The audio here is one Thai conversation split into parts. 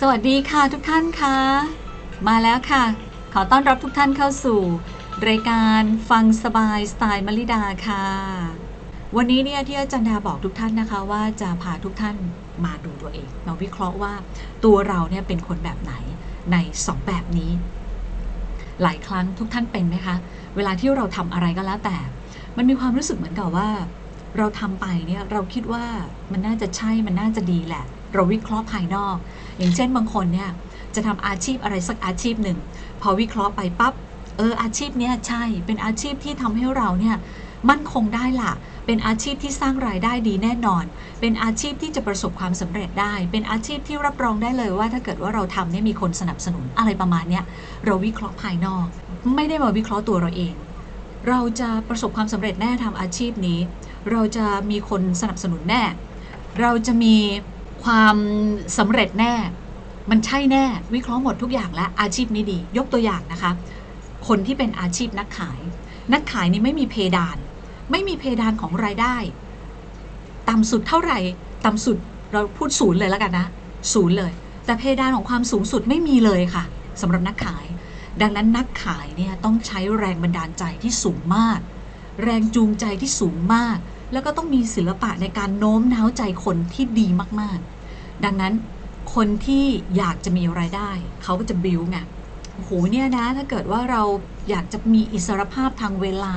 สวัสดีค่ะทุกท่านค่ะมาแล้วค่ะ ขอต้อนรับทุกท่านเข้าสู่ รายการฟังสบายสไตล์มลิดาค่ะ วันนี้เนี่ยที่อาจารย์ดาบอกทุกท่านนะคะว่าจะพาทุกท่านมาดูตัวเอง มาวิเคราะห์ว่าตัวเราเนี่ยเป็นคนแบบไหนในสองแบบนี้ หลายครั้งทุกท่านเป็นไหมคะ เวลาที่เราทำอะไรก็แล้วแต่ มันมีความรู้สึกเหมือนกับว่า เราทำไปเนี่ยเราคิดว่ามันน่าจะใช่มันน่าจะดีแหละ เราวิเคราะห์ภายนอก อย่างเช่นบางคนเนี่ยจะทำอาชีพอะไรสักอาชีพหนึ่ง พอวิเคราะห์ไปปั๊บเอออาชีพเนี้ยใช่เป็นอาชีพที่ทำให้เราเนี่ยมั่นคงได้ล่ะ เป็นอาชีพที่สร้างรายได้ดีแน่นอน เป็นอาชีพที่จะประสบความสำเร็จได้ เป็นอาชีพที่รับรองได้เลยว่าถ้าเกิดว่าเราทำเนี่ยมีคนสนับสนุนอะไรประมาณเนี้ยเราวิเคราะห์ภายนอก ไม่ได้มาวิเคราะห์ตัวเราเอง เราจะประสบความสำเร็จแน่ทำอาชีพนี้ เราจะมีคนสนับสนุนแน่ เราจะมี ความสำเร็จแน่ มันใช่แน่ วิเคราะห์หมดทุกอย่างแล้วอาชีพนี้ดี ยกตัวอย่างนะคะ คนที่เป็นอาชีพนักขาย นักขายนี่ไม่มีเพดาน ไม่มีเพดานของรายได้ ต่ำสุดเท่าไหร่ ต่ำสุดเราพูดศูนย์เลยแล้วกันนะศูนย์เลย แต่เพดานของความสูงสุดไม่มีเลยค่ะสำหรับนักขาย ดังนั้นนักขายเนี่ยต้องใช้แรงบันดาลใจที่สูงมาก แรงจูงใจที่สูงมาก แล้วก็ต้องมีศิลปะในการโน้มน้าวใจคนที่ดีมากๆ ดังนั้นคนที่อยากจะมีรายได้ เขาก็จะบิวไงโอ้โหเนี่ยนะ ถ้าเกิดว่าเราอยากจะมีอิสรภาพทางเวลา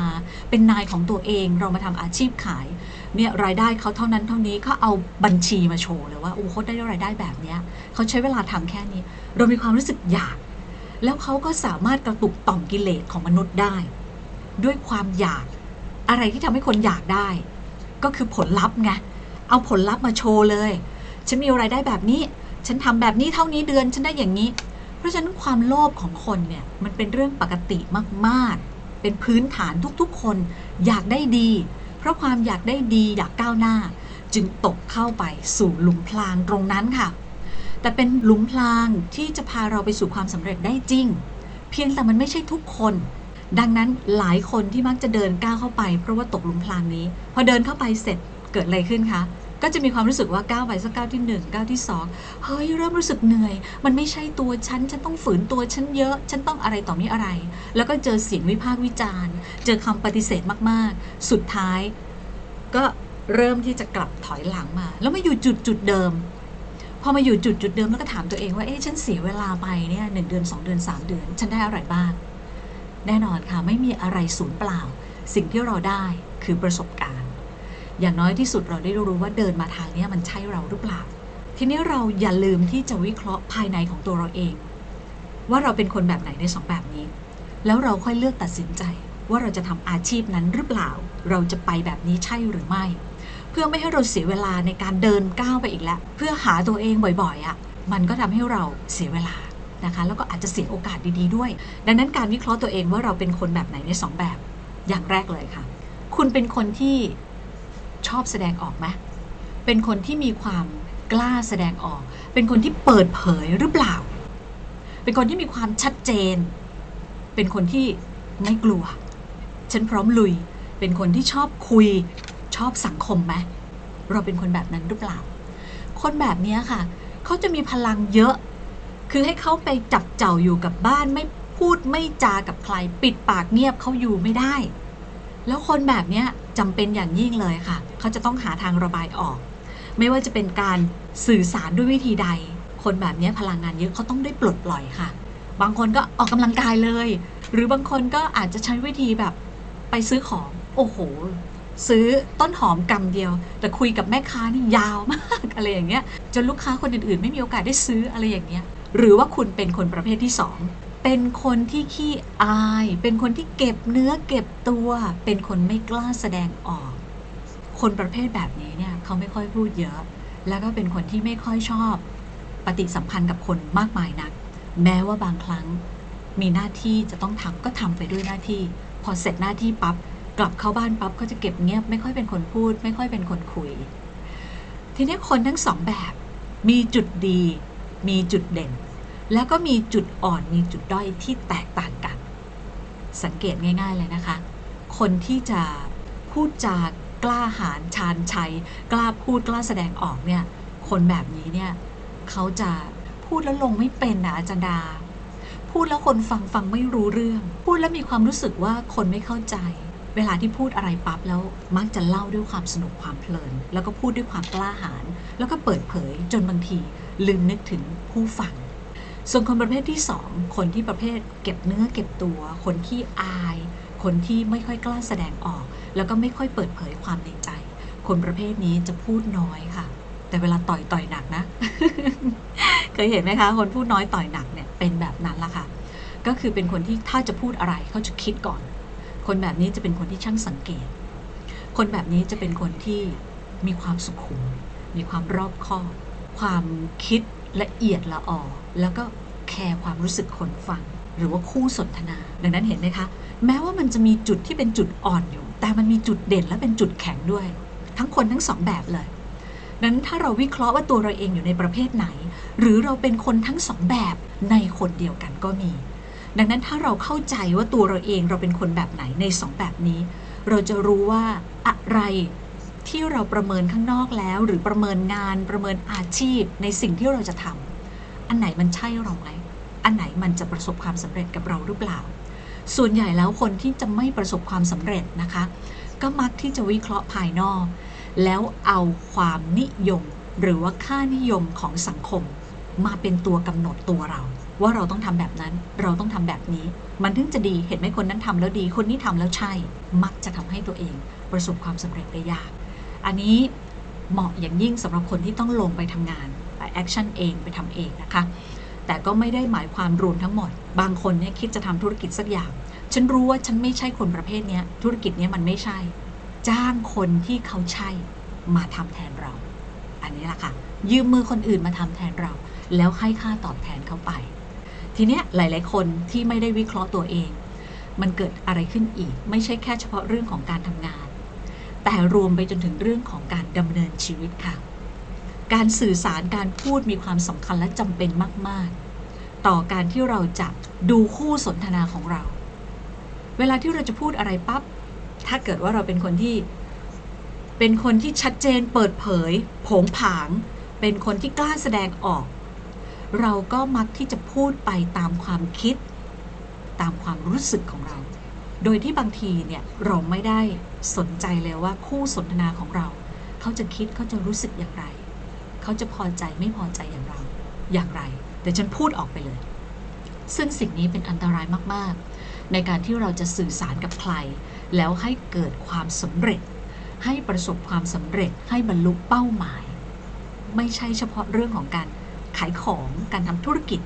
เป็นนายของตัวเอง เรามาทำอาชีพขาย เนี่ยรายได้เขาเท่านั้นเท่านี้เขาเอาบัญชีมาโชว์เลยว่าโอ้เขาได้รายได้แบบเนี้ยเขาใช้เวลาทำแค่นี้ เรามีความรู้สึกอยาก แล้วเขาก็สามารถกระตุกต่อมกิเลสของมนุษย์ได้ ด้วยความอยาก อะไรที่ทำให้คนอยากได้ ก็คือผลลัพธ์ไงเอาผลลัพธ์มาโชว์เลย ฉันมีรายได้แบบนี้ ฉันทำแบบนี้เท่านี้เดือนฉันได้อย่างนี้ เพราะฉะนั้นความโลภของคนเนี่ยมันเป็นเรื่องปกติมากๆ เป็นพื้นฐานทุกๆ คนอยากได้ดี เพราะความอยากได้ดีอยากก้าวหน้า จึงตกเข้าไปสู่หลุมพรางตรงนั้นค่ะ แต่เป็นหลุมพรางที่จะพาเราไปสู่ความสำเร็จได้จริง เพียงแต่มันไม่ใช่ทุกคน ดังนั้นหลายคนที่มักจะเดินก้าวเข้าไป เพราะว่าตกหลุมพรางนี้ พอเดินเข้าไปเสร็จเกิดอะไรขึ้นคะก็จะมีความรู้สึกว่าก้าวไปสักก้าวที่1ก้าวที่2เฮ้ยเริ่มรู้สึกเหนื่อย มันไม่ใช่ตัวฉัน ฉันต้องฝืนตัวฉันเยอะ ฉันต้องอะไรต่อมีอะไร แล้วก็เจอเสียงวิพากษ์วิจารณ์ เจอคำปฏิเสธมากๆ สุดท้าย ก็เริ่มที่จะกลับถอยหลังมา แล้วมาอยู่จุดจุดเดิม พอมาอยู่จุดจุดเดิมแล้วก็ถามตัวเองว่าเอ๊ะฉันเสียเวลาไปเนี่ยหนึ่งเดือน 2 เดือน 3 เดือน ฉันได้อะไรบ้าง แน่นอนค่ะไม่มีอะไรสูญเปล่า สิ่งที่เราได้คือประสบการณ์ อย่างน้อยที่สุดเราได้รู้ว่าเดินมาทางนี้มันใช่เราหรือเปล่า ทีนี้เราอย่าลืมที่จะวิเคราะห์ภายในของตัวเราเอง ว่าเราเป็นคนแบบไหนในสองแบบนี้ แล้วเราค่อยเลือกตัดสินใจ ว่าเราจะทำอาชีพนั้นหรือเปล่า เราจะไปแบบนี้ใช่หรือไม่ เพื่อไม่ให้เราเสียเวลาในการเดินก้าวไปอีกแล้ว เพื่อหาตัวเองบ่อยๆอะ่ะมันก็ทำให้เราเสียเวลา นะคะแล้วก็อาจจะเสียโอกาสดีๆด้วย ดังนั้นการวิเคราะห์ตัวเองว่าเราเป็นคนแบบไหนในสองแบบอย่างแรกเลยค่ะ คุณเป็นคนที่ชอบแสดงออกไหมเป็นคนที่มีความกล้าแสดงออก เป็นคนที่เปิดเผยหรือเปล่า เป็นคนที่มีความชัดเจน เป็นคนที่ไม่กลัว ฉันพร้อมลุย เป็นคนที่ชอบคุย ชอบสังคมไหมเราเป็นคนแบบนั้นหรือเปล่า คนแบบนี้ค่ะ เขาจะมีพลังเยอะ คือให้เขาไปจับเจ้าอยู่กับบ้านไม่พูดไม่จากับใคร ปิดปากเงียบเขาอยู่ไม่ได้ แล้วคนแบบเนี้ยจำเป็นอย่างยิ่งเลยค่ะ เขาจะต้องหาทางระบายออก ไม่ว่าจะเป็นการสื่อสารด้วยวิธีใด คนแบบเนี้ยพลังงานเยอะเขาต้องได้ปลดปล่อยค่ะ บางคนก็ออกกำลังกายเลย หรือบางคนก็อาจจะใช้วิธีแบบไปซื้อของ โอ้โหซื้อต้นหอมกำเดียว แต่คุยกับแม่ค้านี่ยาวมากอะไรอย่างเงี้ยจนลูกค้าคนอื่นๆ ไม่มีโอกาสได้ซื้ออะไรอย่างเงี้ย หรือว่าคุณเป็นคนประเภทที่สองเป็นคนที่ขี้อาย เป็นคนที่เก็บเนื้อเก็บตัว เป็นคนไม่กล้าแสดงออก คนประเภทแบบนี้เนี่ยเขาไม่ค่อยพูดเยอะ แล้วก็เป็นคนที่ไม่ค่อยชอบ ปฏิสัมพันธ์กับคนมากมายนัก แม้ว่าบางครั้งมีหน้าที่จะต้องทำก็ทำไปด้วยหน้าที่ พอเสร็จหน้าที่ปั๊บกลับเข้าบ้านปั๊บก็จะเก็บเงียบ ไม่ค่อยเป็นคนพูด ไม่ค่อยเป็นคนคุย ทีนี้คนทั้งสองแบบมีจุดดี มีจุดเด่น แล้วก็มีจุดอ่อนมีจุดด้อยที่แตกต่างกัน สังเกตง่าย ๆ เลยนะคะ คนที่จะพูดจากกล้าหาญชาญชัย กล้าพูดกล้าแสดงออกเนี่ยคนแบบนี้เนี่ยเขาจะพพูดแล้วลงไม่เป็นนะอาจารย์ดา พูดแล้วคนฟังฟังไม่รู้เรื่อง พูดแล้วมีความรู้สึกว่าคนไม่เข้าใจ เวลาที่พูดอะไรปั๊บแล้วมักจะเล่าด้วยความสนุกความเพลิน แล้วก็พูดด้วยความกล้าหาญแล้วก็เปิดเผยจนบางทีลืมนึกถึงผู้ฟัง ส่วนคนประเภทที่สองคนที่ประเภทเก็บเนื้อเก็บตัว คนที่อาย คนที่ไม่ค่อยกล้าแสดงออก แล้วก็ไม่ค่อยเปิดเผยความในใจ คนประเภทนี้จะพูดน้อยค่ะ แต่เวลาต่อยต่อยหนักนะ เคยเห็นไหมคะ คนพูดน้อยต่อยหนักเนี่ยเป็นแบบนั้นละค่ะ ก็คือเป็นคนที่ถ้าจะพูดอะไรเขาจะคิดก่อน คนแบบนี้จะเป็นคนที่ช่างสังเกต คนแบบนี้จะเป็นคนที่มีความสุขุม มีความรอบคอบ ความคิดละเอียดละออแล้วก็แคร์ความรู้สึกคนฟัง หรือว่าคู่สนทนา ดังนั้นเห็นไหมคะ แม้ว่ามันจะมีจุดที่เป็นจุดอ่อนอยู่ แต่มันมีจุดเด่นและเป็นจุดแข็งด้วย ทั้งคนทั้งสองแบบเลยดังนั้นถ้าเราวิเคราะห์ว่าตัวเราเองอยู่ในประเภทไหน หรือเราเป็นคนทั้งสองแบบในคนเดียวกันก็มี ดังนั้นถ้าเราเข้าใจว่าตัวเราเองเราเป็นคนแบบไหนในสองแบบนี้ เราจะรู้ว่าอะไรที่เราประเมินข้างนอกแล้ว หรือประเมินงานประเมินอาชีพในสิ่งที่เราจะทำอันไหนมันใช่เราไหมอันไหนมันจะประสบความสำเร็จกับเราหรือเปล่า ส่วนใหญ่แล้วคนที่จะไม่ประสบความสำเร็จนะคะ ก็มักที่จะวิเคราะห์ภายนอก แล้วเอาความนิยม หรือว่าค่านิยมของสังคม มาเป็นตัวกำหนดตัวเรา ว่าเราต้องทำแบบนั้น เราต้องทำแบบนี้ มันถึงจะดีเห็นไหมคนนั้นทำแล้วดี คนนี้ทำแล้วใช่ มักจะทำให้ตัวเอง ประสบความสำเร็จได้ยาก อันนี้เหมาะอย่างยิ่งสำหรับคนที่ต้องลงไปทำงานไปแอคชั่นเองไปทำเองนะคะ แต่ก็ไม่ได้หมายความรวมทั้งหมด บางคนเนี่ยคิดจะทำธุรกิจสักอย่าง ฉันรู้ว่าฉันไม่ใช่คนประเภทนี้ธุรกิจนี้มันไม่ใช่ จ้างคนที่เขาใช่มาทำแทนเรา อันนี้แหละค่ะยืมมือคนอื่นมาทำแทนเรา แล้วให้ค่าตอบแทนเขาไป ทีเนี้ยหลาย ๆ คนที่ไม่ได้วิเคราะห์ตัวเอง มันเกิดอะไรขึ้นอีก ไม่ใช่แค่เฉพาะเรื่องของการทำงาน แต่รวมไปจนถึงเรื่องของการดำเนินชีวิตค่ะ การสื่อสารการพูดมีความสำคัญและจำเป็นมาก ๆ ต่อการที่เราจะดูคู่สนทนาของเรา เวลาที่เราจะพูดอะไรปั๊บถ้าเกิดว่าเราเป็นคนที่ เป็นคนที่ชัดเจนเปิดเผย ผงผาง เป็นคนที่กล้าแสดงออก เราก็มักที่จะพูดไปตามความคิด ตามความรู้สึกของเรา โดยที่บางทีเนี่ยเราไม่ได้สนใจเลยว่าคู่สนทนาของเรา เขาจะคิดเขาจะรู้สึกอย่างไร เขาจะพอใจไม่พอใจอย่างเราอย่างไร แต่ฉันพูดออกไปเลย ซึ่งสิ่งนี้เป็นอันตรายมากๆ ในการที่เราจะสื่อสารกับใคร แล้วให้เกิดความสำเร็จ ให้ประสบความสำเร็จให้บรรลุเป้าหมาย ไม่ใช่เฉพาะเรื่องของการ ขายของการทำธุรกิจ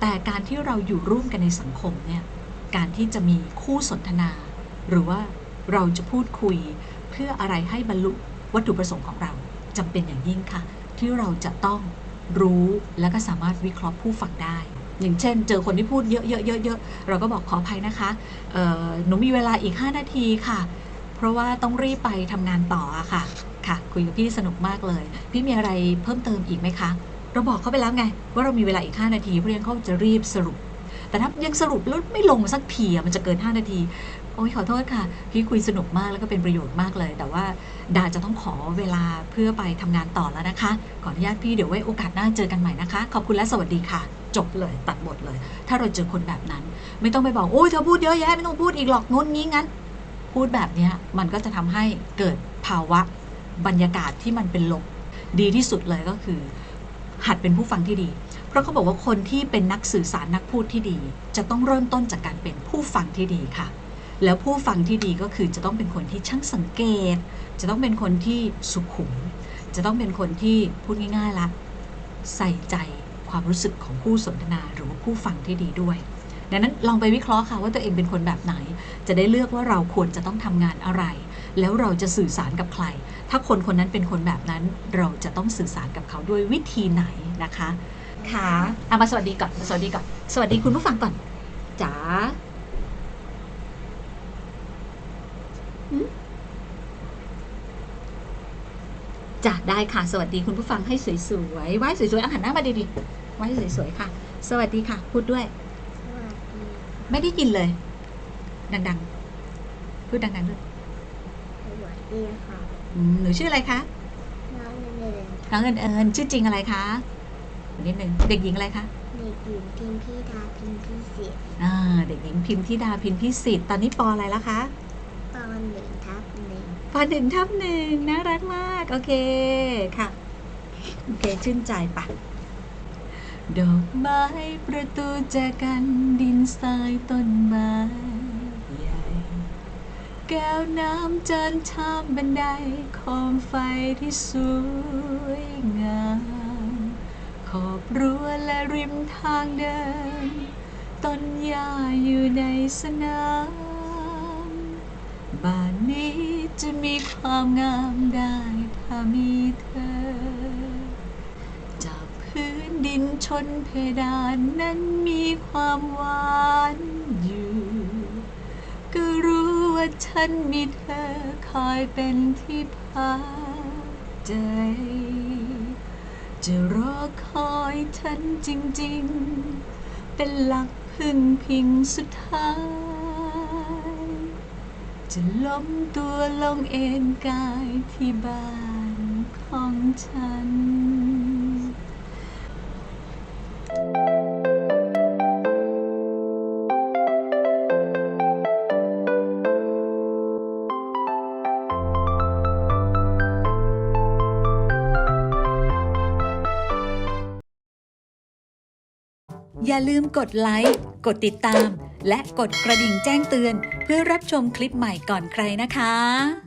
แต่การที่เราอยู่ร่วมกันในสังคมเนี่ยการที่จะมีคู่สนทนา หรือว่าเราจะพูดคุยเพื่ออะไรให้บรรลุวัตถุประสงค์ของเราจำเป็นอย่างยิ่งค่ะ ที่เราจะต้องรู้และก็สามารถวิเคราะห์ผู้ฟังได้ อย่างเช่น เจอคนที่พูดเยอะๆๆๆเราก็บอกขออภัยนะคะหนูมีเวลาอีก 5 นาทีค่ะ เพราะว่าต้องรีบไปทำงานต่อค่ะค่ะ คุยกับพี่สนุกมากเลย พี่มีอะไรเพิ่มเติมอีกไหมคะ เราบอกเขาไปแล้วไง ว่าเรามีเวลาอีก 5 นาทีเพราะฉะนั้นเขาจะรีบสรุป แต่ถ้ายังสรุปแล้วไม่ลงสักทีมันจะเกิน 5 นาที โอ้ยขอโทษค่ะ พี่คุยสนุกมากแล้วก็เป็นประโยชน์มากเลย แต่ว่าดาจะต้องขอเวลาเพื่อไปทำงานต่อแล้วนะคะ ขออนุญาตพี่เดี๋ยวไว้โอกาสหน้าเจอกันใหม่นะคะ ขอบคุณและสวัสดีค่ะ จบเลยตัดบทเลย ถ้าเราเจอคนแบบนั้น ไม่ต้องไปบอกโอ้ยเธอพูดเยอะแยะไม่ต้องพูดอีกหรอกงุ้นงี้งั้น พูดแบบเนี้ยมันก็จะทำให้เกิดภาวะบรรยากาศที่มันเป็นลบดีที่สุดเลยก็คือ หัดเป็นผู้ฟังที่ดี เพราะเขาบอกว่าคนที่เป็นนักสื่อสารนักพูดที่ดี จะต้องเริ่มต้นจากการเป็นผู้ฟังที่ดีค่ะ แล้วผู้ฟังที่ดีก็คือจะต้องเป็นคนที่ช่างสังเกต จะต้องเป็นคนที่สุขุม จะต้องเป็นคนที่พูดง่ายๆละใส่ใจความรู้สึกของผู้สนทนาหรือว่าผู้ฟังที่ดีด้วย ดังนั้นลองไปวิเคราะห์ค่ะว่าตัวเองเป็นคนแบบไหน จะได้เลือกว่าเราควรจะต้องทำงานอะไร แล้วเราจะสื่อสารกับใคร ถ้าคนคนนั้นเป็นคนแบบนั้น เราจะต้องสื่อสารกับเขาด้วยวิธีไหนนะคะ ค่ะเอามาสวัสดีก่อนสวัสดีก่อน สวัสดีคุณผู้ฟังก่อนจ๋าหืมจ้ะได้ค่ะ สวัสดีคุณผู้ฟังให้สวยๆไหว้สวยๆเอาหันหน้ามาดีๆไหว้สวยๆค่ะ สวัสดีค่ะ พูดด้วยสวัสดีไม่ได้ยินเลย ดังๆ พูดดังๆด้วย สวัสดีค่ะอืมหนูชื่ออะไรคะน้องเนยน้องเอิญเอิญชื่อจริงอะไรคะนนิดนึงเด็กหญิงอะไรคะเด็กหญิงพิมพ์พี่ดาพิมพ์พี่สิทธิ์อ่าเด็กหญิงพิมพ์ธิดาพินพิสิทธิ์ตอนนี้ปออะไรแล้วคะตอนหนึ่งทับหนึ่งปอหนึ่งทับหนึ่งน่ารักมากโอเคค่ะโอเคชื่นใจปะดอกไม้ประตูแจกันดินทรายต้นไม้ใหญ่ แก้วน้ำจานชามบันไดโคมไฟที่สวยงาม ขอบรั้วและริมทางเดิน ต้นหญ้าอยู่ในสนาม บ้านนี้จะมีความงามได้ถ้ามีเธอ จากพื้นดินชนเพดานนั้นมีความหวานอยู่ก็รู้ ว่าฉันมีเธอคอยเป็นที่พักใจ จะรอคอยฉันจริงๆ เป็นหลักพึ่งพิงสุดท้าย จะล้มตัวลงเอนกายที่บ้านของฉัน อย่าลืมกดไลค์ กดติดตาม และกดกระดิ่งแจ้งเตือน เพื่อรับชมคลิปใหม่ก่อนใครนะคะ